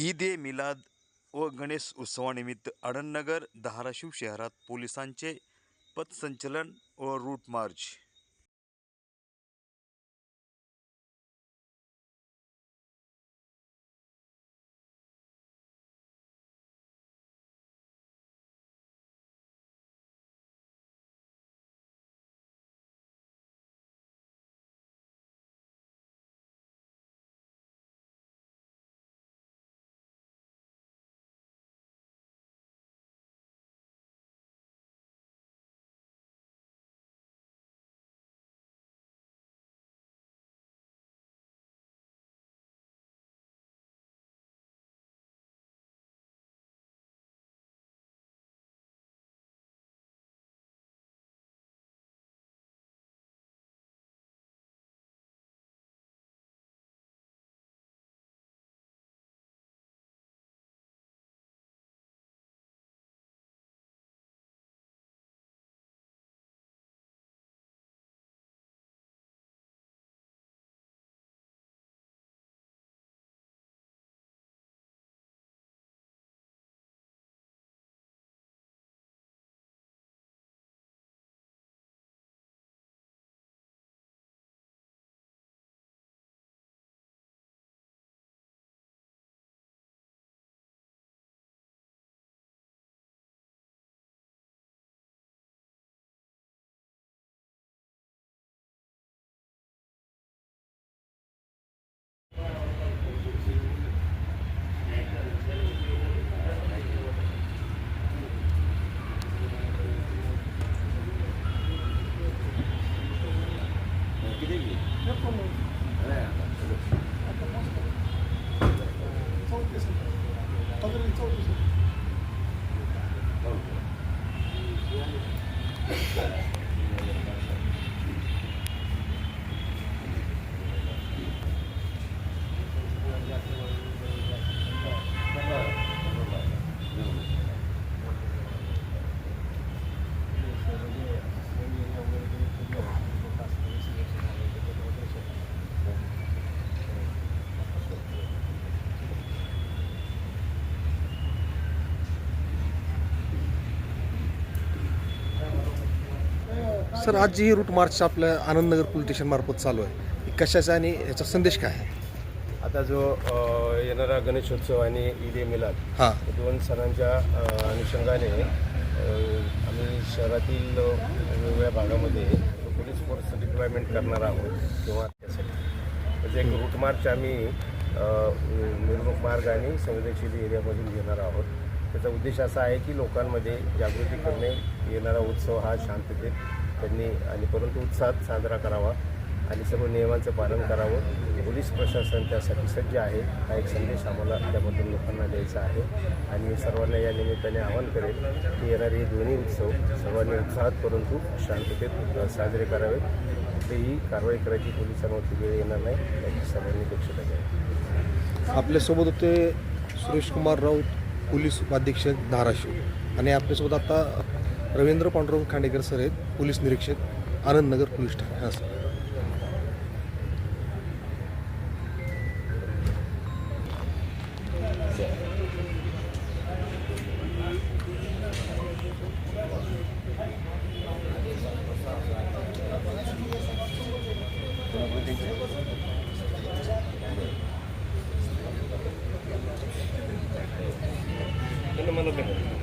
ईद ए मिलाद व गणेश उत्सवानिमित्त आडननगर धाराशिव शहरात पोलिसांचे पथसंचलन व route march aqui de mim. Eu como. É, tá. Todo mundo. Todo mundo. Sir आज जी ही रूट मार्च आपल्या आनंदनगर पोलीस स्टेशन मार्फत चालू आहे ही कशाचा आणि याचा संदेश काय आहे? आता जो अ, येणारा गणेशोत्सव आणि ईद ए मिलाद हां. या दोन सणांच्या अ, अनुषंगाने अ, आम्ही शहरातील अ, वेगवेगळ्या भागामध्ये पोलीस फोर्स डिप्लॉयमेंट करणार आहोत किंवा त्यासाठी. म्हणजे एक रूट मार्च आम्ही अ, मिरवणूक मार्ग आणि संवेदनशील एरियामधून घेणार आहोत. त्याचा उद्देश असा आहे की लोकांमध्ये जागृती करणे येणारा उत्सव हा शांततेत त्यांनी आणि परंतु उत्साहात साजरा करावा आणि सर्व नियमांचं पालन करावं. पोलीस प्रशासन त्यासाठी सज्ज आहे. हा एक संदेश आम्हाला त्याबद्दल लोकांना द्यायचा आहे. आणि मी सर्वांना या निमित्ताने आवाहन करेल की येणारे हे दोन्ही उत्सव सर्वांनी उत्साहात परंतु शांततेत साजरे करावेत. कुठेही कारवाई करायची पोलिसांवरती वेळ येणार नाही. याची सर्वांनी दक्षता घ्यावी. आपल्यासोबत होते सुरेश कुमार राऊत पोलीस उपाधीक्षक धाराशिव. आणि आपल्यासोबत आता रवींद्र पांडुरंग खांडेकर सर आहेत पोलीस निरीक्षक आनंदनगर पोलीस ठाणे हां सर. मला